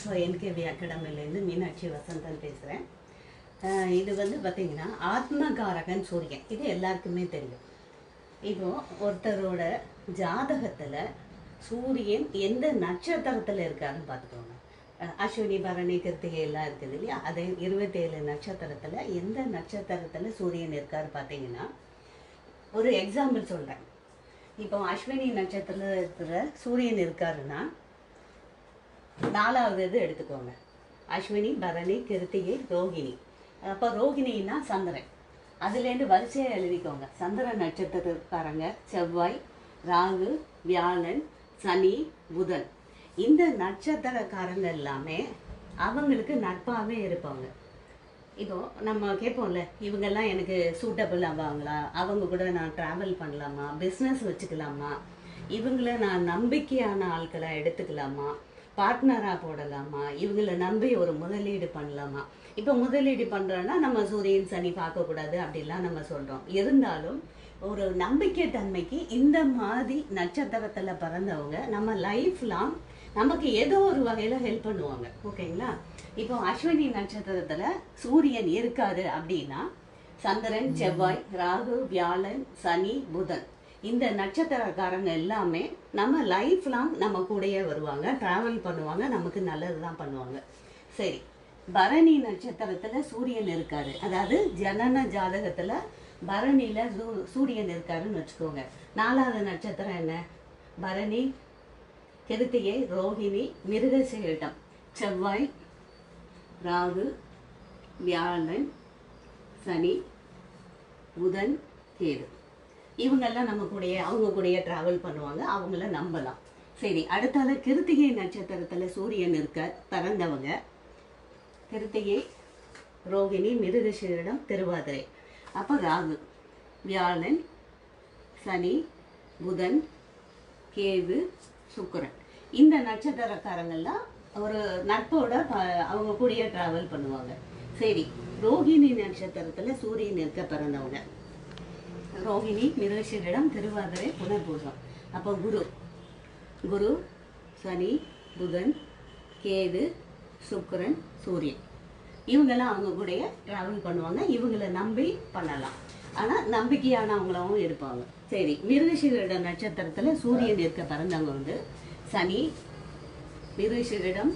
So NKV அகாடமிலேருந்து மீனாட்சி வசந்தன் பேசுகிறேன் இது வந்து பார்த்திங்கன்னா ஆத்மகாரகன் சூரியன். இது எல்லாருக்குமே தெரியும். இப்போது ஒருத்தரோட ஜாதகத்தில் சூரியன் எந்த நட்சத்திரத்தில் இருக்காருன்னு பார்த்துக்கோங்க அஸ்வினி பரணி கிருத்திகை எல்லாம் இருக்குது இல்லையா? அதே இருபத்தேழு நட்சத்திரத்தில் எந்த நட்சத்திரத்தில் சூரியன் இருக்கார் பார்த்தீங்கன்னா ஒரு எக்ஸாம்பிள் சொல்கிறேன் இப்போ அஸ்வினி நட்சத்திரத்தில் சூரியன் இருக்காருன்னா நாலாவது இது எடுத்துக்கோங்க. அஸ்வினி பரணி கிருத்திகை ரோகிணி. அப்போ ரோகிணின்னா சந்திரன். அதுலேருந்து வரிசையாக எழுதிக்கோங்க. சந்திர நட்சத்திரக்காரங்க செவ்வாய் ராகு வியாழன் சனி புதன். இந்த நட்சத்திரக்காரங்க எல்லாமே அவங்களுக்கு நட்பாகவே இருப்பாங்க. இப்போ நம்ம கேட்போம்ல இவங்கெல்லாம் எனக்கு சூட்டபிள் ஆவாங்களா? அவங்க கூட நான் ட்ராவல் பண்ணலாமா? பிஸ்னஸ் வச்சுக்கலாமா? இவங்கள நான் நம்பிக்கையான ஆட்களை எடுத்துக்கலாமா? பார்ட்னராக போடலாமா? இவங்கள நம்பி ஒரு முதலீடு பண்ணலாமா? இப்போ முதலீடு பண்ணுறோன்னா நம்ம சூரியன் சனி பார்க்கக்கூடாது அப்படிலாம் நம்ம சொல்கிறோம் இருந்தாலும் ஒரு நம்பிக்கை தன்மைக்கு இந்த மாதிரி நட்சத்திரத்தில் பிறந்தவங்க நம்ம லைஃப் லாங் நமக்கு ஏதோ ஒரு வகையில் ஹெல்ப் பண்ணுவாங்க. ஓகேங்களா? இப்போ அஸ்வினி நட்சத்திரத்தில் சூரியன் இருக்காரு அப்படின்னா சந்திரன் செவ்வாய் ராகு வியாழன் சனி புதன். இந்த நட்சத்திரக்காரங்க எல்லாமே நம்ம லைஃப் லாங் நம்ம கூடயே வருவாங்க ட்ராவல் பண்ணுவாங்க நமக்கு நல்லது தான் பண்ணுவாங்க. சரி பரணி நட்சத்திரத்தில் சூரியன் இருக்காரு. அதாவது ஜனன ஜாதகத்தில் பரணியில் சூ- சூரியன் இருக்காருன்னு வச்சுக்கோங்க. நாலாவது நட்சத்திரம் என்ன? பரணி கிருத்திகை ரோகிணி மிருகசீரிடம் செவ்வாய் ராகு வியாழன் சனி புதன் கேது. இவங்கெல்லாம் நம்ம கூடயே அவங்க கூடயே டிராவல் பண்ணுவாங்க அவங்கள நம்பலாம். சரி அடுத்தால கிருத்திகை நட்சத்திரத்தில் சூரியன் இருக்க பிறந்தவங்க. கிருத்திகை ரோகிணி மிருகசீரிடம் திருவாதிரை. அப்போ ராகு வியாழன் சனி புதன் கேது சுக்கரன். இந்த நட்சத்திரக்காரங்கெல்லாம் ஒரு நட்போட ப- அவங்க கூடயே டிராவல் பண்ணுவாங்க. சரி ரோகிணி நட்சத்திரத்துல சூரியன் இருக்க பிறந்தவங்க. ரோகிணி மிருகஷீரிடம் திருவாதிரை புனர்பூசம். அப்போ குரு குரு சனி புதன் கேது சுக்கிரன் சூரியன். இவங்கெல்லாம் அவங்க கூடயே ட்ராவல் பண்ணுவாங்க. இவங்களை நம்பி பண்ணலாம். ஆனால் நம்பிக்கையானவங்களாவும் இருப்பாங்க. சரி மிருகஷீரிட நட்சத்திரத்தில் சூரியன் இருக்க பிறந்தவங்க வந்து சனி மிருகஷீரிடம்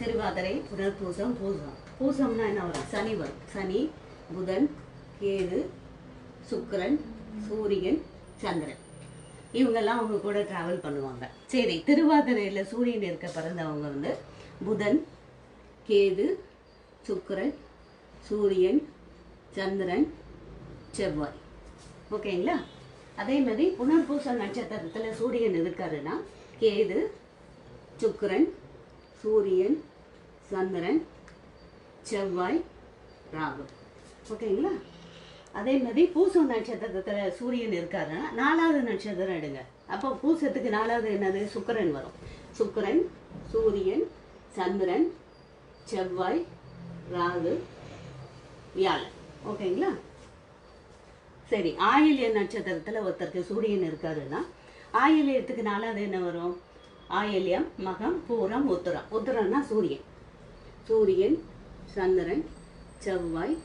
திருவாதிரை புனர்பூசம் பூசம். பூசம்னா என்ன வரும்? சனி வரும். சனி புதன் கேது சுக்கரன் சூரியன் சந்திரன். இவங்கெல்லாம் அவங்க கூட டிராவல் பண்ணுவாங்க. சரி திருவாதிரையில் சூரியன் இருக்க பிறந்தவங்க வந்து புதன் கேது சுக்கரன் சூரியன் சந்திரன் செவ்வாய். ஓகேங்களா அதே மாதிரி புனர்பூச நட்சத்திரத்தில் சூரியன் இருக்காருன்னா கேது சுக்கரன் சூரியன் சந்திரன் செவ்வாய் ராகு. ஓகேங்களா அதே மாதிரி பூசம் நட்சத்திரத்தில் சூரியன் இருக்காருன்னா நாலாவது நட்சத்திரம் எடுங்க. அப்போ பூசத்துக்கு நாலாவது என்னது? சுக்கரன் வரும். சுக்கரன் சூரியன் சந்திரன் செவ்வாய் ராகு வியாழன். ஓகேங்களா? சரி ஆயில்ய நட்சத்திரத்தில் ஒருத்தருக்கு சூரியன் இருக்காருன்னா ஆயில்யத்துக்கு நாலாவது என்ன வரும்? ஆயில்யம் மகம் பூரம் உத்தரம். உத்தரம்னா சூரியன். சூரியன் சந்திரன் செவ்வாய்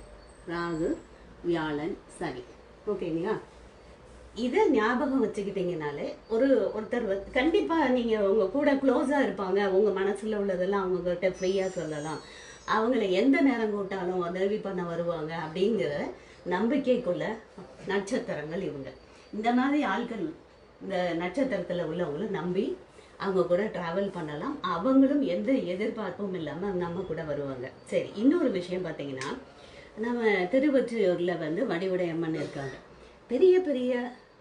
ராகு வியாழன் சனி. ஓகேங்களா இதை ஞாபகம் வச்சுக்கிட்டீங்கனாலே ஒரு ஒருத்தர் கண்டிப்பாக நீங்கள் உங்க கூட க்ளோஸாக இருப்பாங்க. உங்க மனசுல உள்ளதெல்லாம் அவங்கக்கிட்ட ஃப்ரீயாக சொல்லலாம். அவங்கள எந்த நேரம் கூட்டாலும் உதவி பண்ண வருவாங்க அப்படிங்கிற நம்பிக்கைக்குள்ள நட்சத்திரங்கள் இவங்க. இந்த மாதிரி ஆட்கள் இந்த நட்சத்திரத்தில் உள்ளவங்களை நம்பி அவங்க கூட ட்ராவல் பண்ணலாம். அவங்களும் எந்த எதிர்பார்ப்பும் இல்லாமல் நம்ம கூட வருவாங்க. சரி இன்னொரு விஷயம் பார்த்தீங்கன்னா நம்ம திருவொற்றியூரில் வந்து வடிவுடையம்மன் இருக்காங்க. பெரிய பெரிய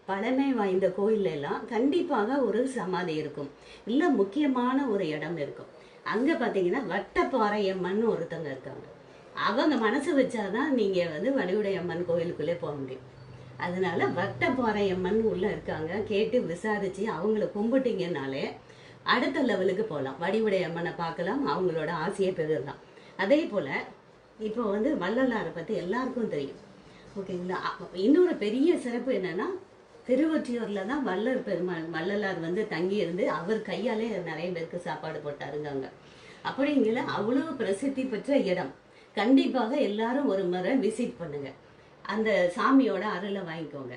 பழமை வாய்ந்த கோயில்ல எல்லாம் கண்டிப்பாக ஒரு சமாதி இருக்கும். இல்லை முக்கியமான ஒரு இடம் இருக்கும். அங்கே பார்த்தீங்கன்னா வட்டப்பாறையம்மன் ஒருத்தங்க இருக்காங்க. அவங்க மனசு வச்சாதான் நீங்கள் வந்து வடிவுடையம்மன் கோயிலுக்குள்ளே போக முடியும். அதனால வட்டப்பாறையம்மன் அம்மன் இருக்காங்க. கேட்டு விசாரித்து அவங்கள கும்பிட்டிங்கனாலே அடுத்த லெவலுக்கு போகலாம் வடிவுடையம்மனை பார்க்கலாம். அவங்களோட ஆசையை பெறலாம் அதே போல் இப்போ வந்து வள்ளலாரை பற்றி எல்லாருக்கும் தெரியும். ஓகேங்களா இன்னொரு பெரிய சிறப்பு என்னன்னா திருவொற்றியூரில் தான் வள்ளல் பெருமாள் வள்ளலார் வந்து தங்கியிருந்து அவர் கையாலே நிறைய பேருக்கு சாப்பாடு போட்டாருங்க அங்க அப்படிங்கிற அவ்வளோ பிரசித்தி பெற்ற இடம். கண்டிப்பாக எல்லாரும் ஒரு முறை விசிட் பண்ணுங்க. அந்த சாமியோட அருளை வாங்கிக்கோங்க.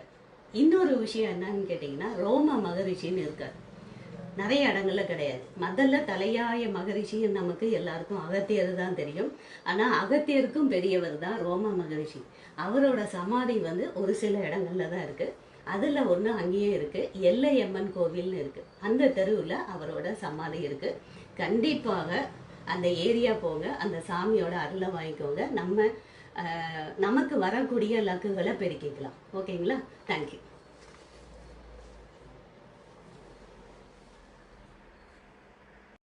இன்னொரு விஷயம் என்னன்னு கேட்டிங்கன்னா ரோம மகரிஷின்னு இருக்கார். நிறைய இடங்கள்ல கிடையாது. முதல்ல தலையாய மகரிஷி நமக்கு எல்லாருக்கும் அகத்தியர் தான் தெரியும். ஆனா அகத்தியருக்கும் பெரியவர் தான் ரோம மகரிஷி. அவரோட சமாதி வந்து ஒரு சில இடங்கள்ல தான் இருக்கு. அதுல ஒன்று அங்கேயே இருக்கு. எல்லையம்மன் கோவில்னு இருக்கு. அந்த தெருவில் அவரோட சமாதி இருக்கு. கண்டிப்பாக அந்த ஏரியா போங்க அந்த சாமியோட அருளை வாங்கிக்கோங்க. நம்ம நமக்கு வரக்கூடிய லக்குகளை பெருக்கிக்கலாம். ஓகேங்களா? தேங்க்யூ